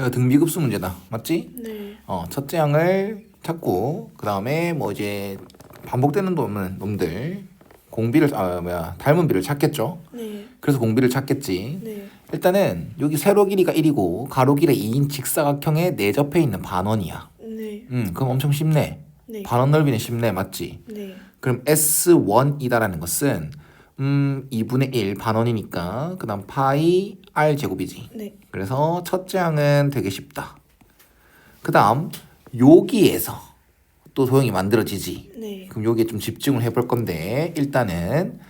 제가 등비급수 문제다. 맞지? 네. 어, 첫째 항을 찾고 그 다음에 뭐 이제 반복되는 놈은 놈들 공비를 아 뭐야 닮은 비를 찾겠죠. 네. 그래서 공비를 찾겠지. 네. 일단은 여기 세로 길이가 1이고 가로 길이 2인 직사각형에 내접해 있는 반원이야. 네. 음, 그럼 엄청 쉽네. 네. 반원 넓이는 쉽네, 맞지? 네. 그럼 S1이다라는 것은 음 2분의 1 반원이니까 그 다음 파이 r 제곱이지. 네. 그래서 첫째 항은 되게 쉽다. 그 다음 여기에서 또 도형이 만들어지지. 네. 그럼 여기에 좀 집중을 해볼 건데 일단은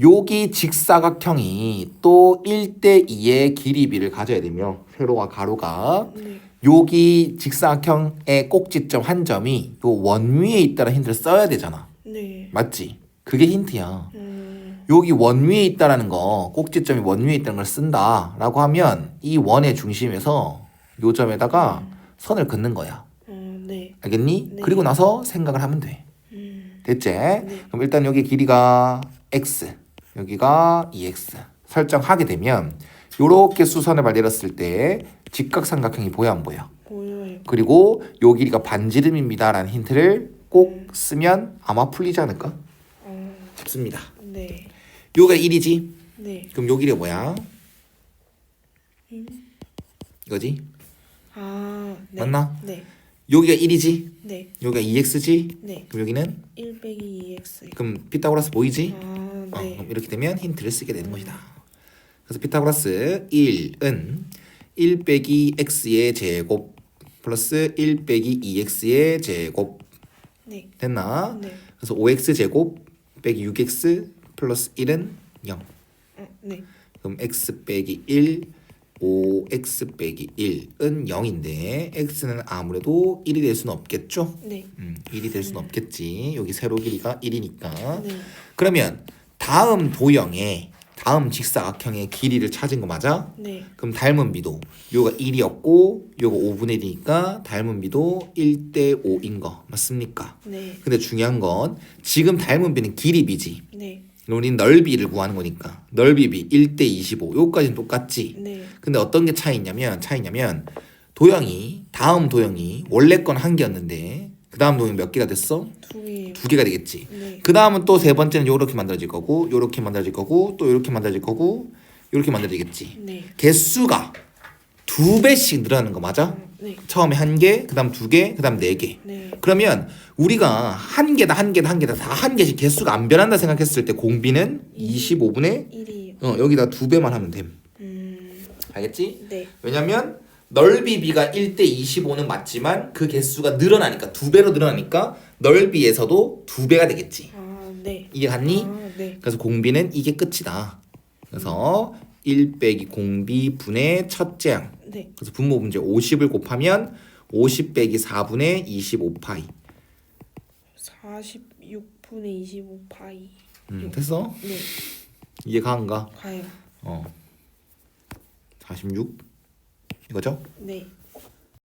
여기 직사각형이 또 1대 2의 길이비를 가져야 되며 세로와 가로가 네. 여기 직사각형의 꼭지점 한 점이 요 원 위에 있다는 힌트를 써야 되잖아. 네. 맞지? 그게 힌트야. 음. 여기 원 위에 있다라는 거, 꼭지점이 원 위에 있다는 걸 쓴다라고 하면 이 원의 중심에서 요 점에다가 선을 긋는 거야. 어, 네. 알겠니? 네. 그리고 나서 생각을 하면 돼. 음. 됐지? 네. 그럼 일단 여기 길이가 x, 여기가 2x 설정하게 되면 요렇게 수선을 만들었을 때 직각삼각형이 보여 안 보여? 보여요. 그리고 요 길이가 반지름입니다라는 힌트를 꼭 쓰면 아마 풀리지 않을까 어, 싶습니다. 네. 요가 1이지? 네. 그럼 요 길이가 뭐야? 이거지? 아, 네. 맞나? 네. 여기가 1이지? 네. 여기가 2x지? 네. 그럼 여기는 1 빼기 2x. 그럼 피타고라스 보이지? 아, 어, 네. 그럼 이렇게 되면 힌트를 쓰게 되는 것이다. 그래서 피타고라스 1은 1 빼기 x의 제곱 플러스 1 빼기 2x의 제곱 네. 됐나? 네. 그래서 5x 제곱 빼기 6x 플러스 1은 0. 어, 네. 그럼 x 빼기 1 5x 빼기 1은 0인데 x는 아무래도 1이 될 수는 없겠죠? 네. 음, 1이 될 수는 없겠지. 여기 세로 길이가 1이니까. 네. 그러면 다음 도형의 다음 직사각형의 길이를 찾은 거 맞아? 네. 그럼 닮은 비도 요가 1이었고 요가 5분의 1이니까 닮은 비도 1대 5인 거 맞습니까? 네. 근데 중요한 건 지금 닮은 비는 길이 비지. 네. 우리는 넓이를 구하는 거니까 넓이 비 1대 25 요까지는 똑같지. 네. 근데 어떤 게 차이냐면 차이냐면 도형이 다음 도형이 원래 건 한 개였는데 그 다음 도형이 몇 개가 됐어? 두 개예요. 두 개가 되겠지. 네. 그 다음은 또 세 번째는 요렇게 만들어질 거고 요렇게 만들어질 거고 또 요렇게 만들어질 거고 요렇게 만들어지겠지. 네. 개수가 두 배씩 늘어나는 거 맞아? 어, 네. 처음에 한 개, 그 다음 두 개, 그 다음 네 개. 네. 그러면 우리가 한 개다 한 개다 한 개다 다 한 개씩 개수가 안 변한다 생각했을 때 공비는 25분의 1이요. 어, 여기다 두 배만 하면 됨. 음. 알겠지? 네. 왜냐면 넓이 비가 1대 25는 맞지만 그 개수가 늘어나니까 두 배로 늘어나니까 넓이에서도 두 배가 되겠지. 아, 네. 이게 같니? 아, 네. 그래서 공비는 이게 끝이다. 그래서 1 빼기 공비 분의 첫째 항. 네. 그래서 분모 문제 50을 곱하면 50 빼기 4분의 25파이. 46분의 25파이. 음, 됐어? 네. 이해 가는가? 가요. 어. 46 이거죠? 네.